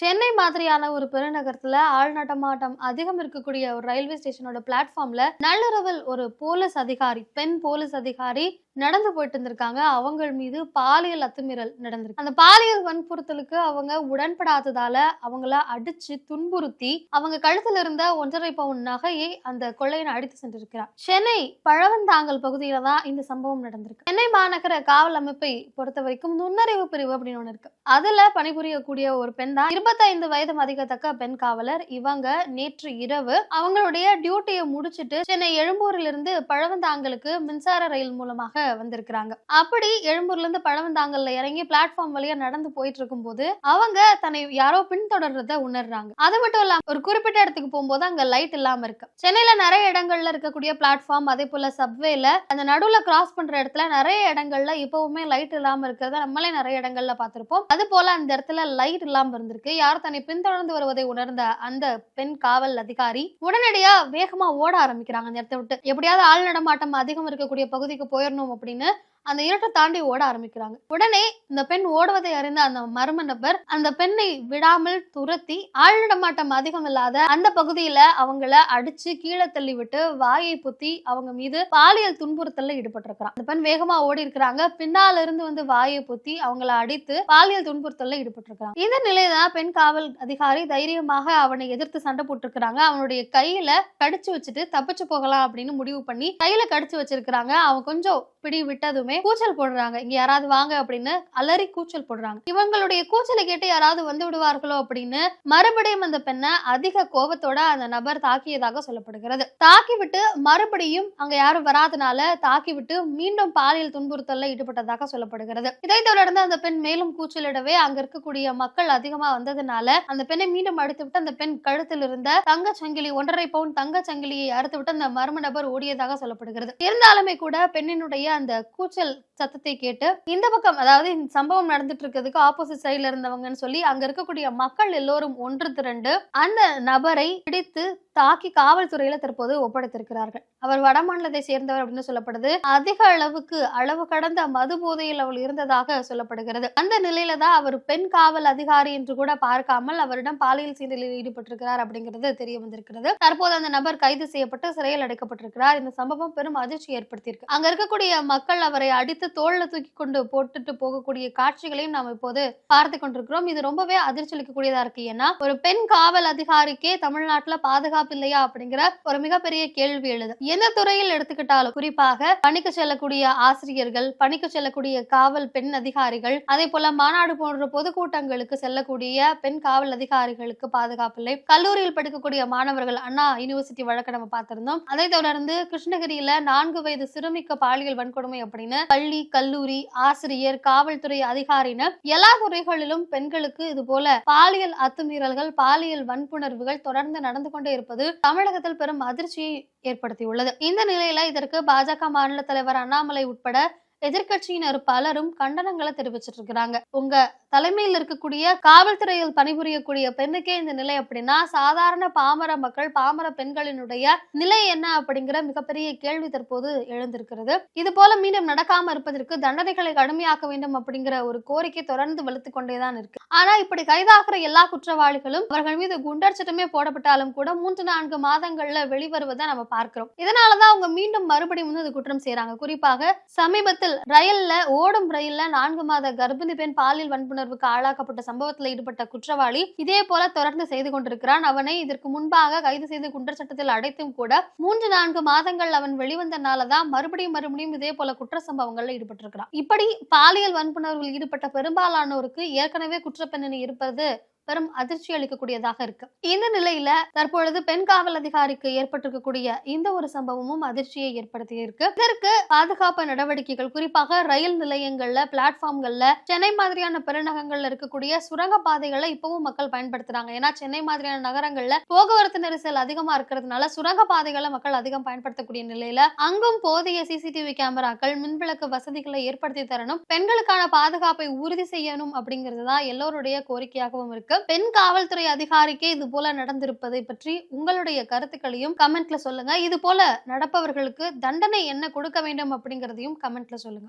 சென்னை மாதிரியான ஒரு பெருநகரத்துல ஆள்நடமாட்டம் அதிகம் இருக்கக்கூடிய ஒரு ரயில்வே ஸ்டேஷனோட பிளாட்ஃபார்ம்ல நள்ளிரவில் ஒரு போலீஸ் அதிகாரி பெண் போலீஸ் அதிகாரி நடந்து போயிட்டு இருந்திருக்காங்க. அவங்க மீது பாலியல் அத்துமீறல் நடந்திருக்கு. அந்த பாலியல் வன்புறுத்தலுக்கு அவங்க உடன்படாததால அவங்கள அடிச்சு துன்புறுத்தி அவங்க கழுத்துல இருந்த ஒன்றரை பவுன் நகையை அந்த கொள்ளையன் அடித்து சென்றிருக்கிறார் சென்னை பழவந்தாங்கல் பகுதியில தான் இந்த சம்பவம் நடந்திருக்கு. சென்னை மாநகர காவல் அமைப்பை பொறுத்த வரைக்கும் நுண்ணறிவு பிரிவு அப்படின்னு ஒண்ணு இருக்கு. அதுல பணிபுரியக்கூடிய ஒரு பெண் தான் எண்பத்தைந்து வயது மதிக்கத்தக்க பெண் காவலர் இவங்க நேற்று இரவு அவங்களுடைய டியூட்டியை முடிச்சிட்டு சென்னை எழும்பூரில் இருந்து பழவந்தாங்கலுக்கு மின்சார ரயில் மூலமாக வந்திருக்கிறாங்க. அப்படி எழும்பூர்ல இருந்து பழவந்தாங்கல்ல இறங்கி பிளாட்ஃபார்ம் வழியா நடந்து போயிட்டு இருக்கும்போது அவங்க தன்னை யாரோ பின்தொடர்றத உணர்றாங்க. அது மட்டும் இல்லாம ஒரு குறிப்பிட்ட இடத்துக்கு போகும்போது அங்க லைட் இல்லாம இருக்கு. சென்னையில நிறைய இடங்கள்ல இருக்கக்கூடிய பிளாட்ஃபார்ம் அதே போல சப்வேல அந்த நடுவுல கிராஸ் பண்ற இடத்துல நிறைய இடங்கள்ல இப்பவுமே லைட் இல்லாம இருக்கிறத நம்மளே நிறைய இடங்கள்ல பார்த்திருப்போம். அது போல அந்த இடத்துல லைட் இல்லாம இருந்திருக்கு. யார் தன்னை பின்தொடர்ந்து வருவதை உணர்ந்த அந்த பெண் காவல் அதிகாரி உடனடியா வேகமா ஓட ஆரம்பிக்கிறாங்க அந்த இடத்தை விட்டு. எப்படியாவது ஆள் நடமாட்டம் அதிகம் இருக்கக்கூடிய பகுதிக்கு போயிடணும் அப்படின்னு அந்த இருட்டை தாண்டி ஓட ஆரம்பிக்கிறாங்க. உடனே இந்த பெண் ஓடுவதை அறிந்த அந்த மர்ம நபர் அந்த பெண்ணை விடாமல் துரத்தி ஆழிடமாட்டம் அதிகம் இல்லாத அந்த பகுதியில அவங்கள அடிச்சு கீழே தள்ளி விட்டு வாயை புத்தி அவங்க மீது பாலியல் துன்புறுத்தல்ல ஈடுபட்டிருக்கிறான். அந்த பெண் வேகமா ஓடி இருக்கிறாங்க. பின்னால இருந்து வந்து வாயை புத்தி அவங்கள அடித்து பாலியல் துன்புறுத்தல்ல ஈடுபட்டிருக்கிறான். இந்த நிலையில்தான் பெண் காவல் அதிகாரி தைரியமாக அவனை எதிர்த்து சண்டை போட்டிருக்கிறாங்க. அவனுடைய கையில கடிச்சு வச்சுட்டு தப்பிச்சு போகலாம் அப்படின்னு முடிவு பண்ணி கையில கடிச்சு வச்சிருக்கிறாங்க. அவன் கொஞ்சம் பிடி விட்டதுமே கூச்சல் போடுறாங்க. இங்க யாராவது வாங்க அப்படின்னு அலறி கூச்சல் போடுறாங்க. இவங்களுடைய கூச்சலை கேட்டு யாராவது வந்து விடுவார்களோ அப்படின்னு மறுபடியும் அந்த பெண்ணை அதிக கோபத்தோட அந்த நபர் தாக்கியதாக சொல்லப்படுகிறது. தாக்கி விட்டு மறுபடியும் அங்க யாரும் வராதனால தாக்கி விட்டு மீண்டும் பாலியல் துன்புறுத்தல்ல ஈடுபட்டதாக சொல்லப்படுகிறது. இதைத் தொடர்ந்து அந்த பெண் மேலும் கூச்சலிடவே அங்க இருக்கக்கூடிய மக்கள் அதிகமா வந்ததுனால அந்த பெண்ணை மீண்டும் அடித்து விட்டு அந்த பெண் கழுத்தில் இருந்த தங்க சங்கிலி ஒன்றரை பவுன் தங்க சங்கிலியை அறுத்து விட்டு அந்த மர்ம நபர் ஓடியதாக சொல்லப்படுகிறது. இருந்தாலுமே கூட பெண்ணினுடைய அந்த கூச்சல் சத்தத்தை கேட்டு இந்த பக்கம் அதாவது இந்த சம்பவம் நடந்துட்டு இருக்கிறதுக்கு ஆப்போசிட் சைடுல இருந்தவங்கன்னு சொல்லி அங்க இருக்கக்கூடிய மக்கள் எல்லோரும் ஒன்று திரண்டு அந்த நபரை பிடித்து தாக்கி காவல்துறையில தற்போது ஒப்படைத்திருக்கிறார்கள். அவர் வடமாநிலத்தை சேர்ந்தவர் அப்படின்னு சொல்லப்படுது. அதிக அளவுக்கு அளவு கடந்த மது போதையில் அவள் இருந்ததாக சொல்லப்படுகிறது. அந்த நிலையில தான் அவர் பெண் காவல் அதிகாரி என்று கூட பார்க்காமல் அவரிடம் பாலியல் சீண்டலில் ஈடுபட்டிருக்கிறார் அப்படிங்கிறது தெரிய வந்திருக்கிறது. தற்போது அந்த நபர் கைது செய்யப்பட்டு சிறையில் அடைக்கப்பட்டிருக்கிறார். இந்த சம்பவம் பெரும் அதிர்ச்சி ஏற்படுத்தியிருக்கு. அங்க இருக்கக்கூடிய மக்கள் அவரை அடித்து தோல்ல தூக்கி கொண்டு போட்டுட்டு போகக்கூடிய காட்சிகளையும் நாம் இப்போது பார்த்து கொண்டிருக்கிறோம். இது ரொம்பவே அதிர்ச்சி அளிக்கக்கூடியதா இருக்கு. ஏன்னா ஒரு பெண் காவல் அதிகாரிக்கே தமிழ்நாட்டுல பாதுகாப்பு இல்லையா அப்படிங்கிற ஒரு மிகப்பெரிய கேள்வி எழுது. எந்த துறையில் எடுத்துக்கிட்டாலும் குறிப்பாக பணிக்கு செல்லக்கூடிய ஆசிரியர்கள் பணிக்கு செல்லக்கூடிய காவல் பெண் அதிகாரிகள் அதே போல மாநாடு போன்ற பொதுக்கூட்டங்களுக்கு செல்லக்கூடிய பெண் காவல் அதிகாரிகளுக்கு பாதுகாப்பு இல்லை. கல்லூரியில் படிக்கக்கூடிய மாணவர்கள் அண்ணா யூனிவர்சிட்டி வழக்கை நம்ம பார்த்திருந்தோம். அதை தொடர்ந்து கிருஷ்ணகிரியில நான்கு வயது சிறுமிக்கு பாலியல் வன்கொடுமை அப்படின்னு பள்ளி கல்லூரி ஆசிரியர் காவல்துறை அதிகாரின எல்லா துறைகளிலும் பெண்களுக்கு இது போல பாலியல் அத்துமீறல்கள் பாலியல் வன்புணர்வுகள் தொடர்ந்து நடந்து கொண்டே இருப்பது தமிழகத்தில் பெரும் அதிர்ச்சியை ஏற்படுத்தியுள்ளது. இந்த நிலையில இதற்கு பாஜக மாநில தலைவர் அண்ணாமலை உட்பட எதிர்க்கட்சியினர் பலரும் கண்டனங்களை தெரிவிச்சிட்டு இருக்கிறாங்க. உங்க தலைமையில் இருக்கக்கூடிய காவல்துறையில் பணிபுரியக்கூடிய பெண்ணுக்கே இந்த நிலை அப்படின்னா சாதாரண பாமர மக்கள் பாமர பெண்களினுடைய நிலை என்ன அப்படிங்கிற மிகப்பெரிய கேள்வி தற்போது எழுந்திருக்கிறது. இது போல மீண்டும் நடக்காம இருப்பதற்கு தண்டனைகளை கடுமையாக்க வேண்டும் அப்படிங்கிற ஒரு கோரிக்கை தொடர்ந்து வலுத்து கொண்டேதான் இருக்கு. ஆனா இப்படி கைதாகிற எல்லா குற்றவாளிகளும் அவர்கள் மீது குண்டர் சட்டமே போடப்பட்டாலும் கூட மூன்று நான்கு மாதங்கள்ல வெளிவருவதை நம்ம பார்க்கிறோம். இதனாலதான் அவங்க மீண்டும் மறுபடியும் வந்து அது குற்றம் செய்யறாங்க குறிப்பாக சமீபத்தில் ரயில்ல ஓடும் ரயில்ல நான்கு மாத கர்ப்பிணி பெண் பாலியல் வன்புணர்வுக்கு ஆளாக்கப்பட்ட சம்பவத்தில் ஈடுபட்ட குற்றவாளி இதே போல தொடர்ந்து செய்து கொண்டிருக்கிறான். அவனை இதற்கு முன்பாக கைது செய்து குண்டர் சட்டத்தில் அடைத்தும் கூட மூன்று நான்கு மாதங்கள் அவன் வெளிவந்தனாலதான் மறுபடியும் மறுபடியும் இதே போல குற்ற சம்பவங்கள்ல ஈடுபட்டிருக்கிறான். இப்படி பாலியல் வன்புணர்வில் ஈடுபட்ட பெரும்பாலானோருக்கு ஏற்கனவே குற்றப்பின்னணி இருப்பது பெரும் அதிர்ச்சி அளிக்கக்கூடியதாக இருக்கு. இந்த நிலையில தற்பொழுது பெண் காவல் அதிகாரிக்கு ஏற்பட்டிருக்கக்கூடிய இந்த ஒரு சம்பவமும் அதிர்ச்சியை ஏற்படுத்தி இருக்கு. இதற்கு பாதுகாப்பு நடவடிக்கைகள் குறிப்பாக ரயில் நிலையங்கள்ல பிளாட்ஃபார்ம்கள்ல சென்னை மாதிரியான பெருநகரங்கள்ல இருக்கக்கூடிய சுரங்க பாதைகளை இப்பவும் மக்கள் பயன்படுத்துறாங்க. ஏன்னா சென்னை மாதிரியான நகரங்கள்ல போக்குவரத்து நெரிசல் அதிகமா இருக்கிறதுனால சுரங்க பாதைகளை மக்கள் அதிகம் பயன்படுத்தக்கூடிய நிலையில அங்கும் போதிய சிசிடிவி கேமராக்கள் மின்விளக்கு வசதிகளை ஏற்படுத்தி தரணும். பெண்களுக்கான பாதுகாப்பை உறுதி செய்யணும் அப்படிங்கிறது தான் எல்லோருடைய கோரிக்கையாகவும் பெண் காவல்துறை அதிகாரிக்கே இது போல நடந்திருப்பதை பற்றி உங்களுடைய கருத்துக்களையும் கமெண்ட்ல சொல்லுங்க. இது போல நடப்பவர்களுக்கு தண்டனை என்ன கொடுக்க வேண்டும் அப்படிங்கறதையும் கமெண்ட்ல சொல்லுங்க.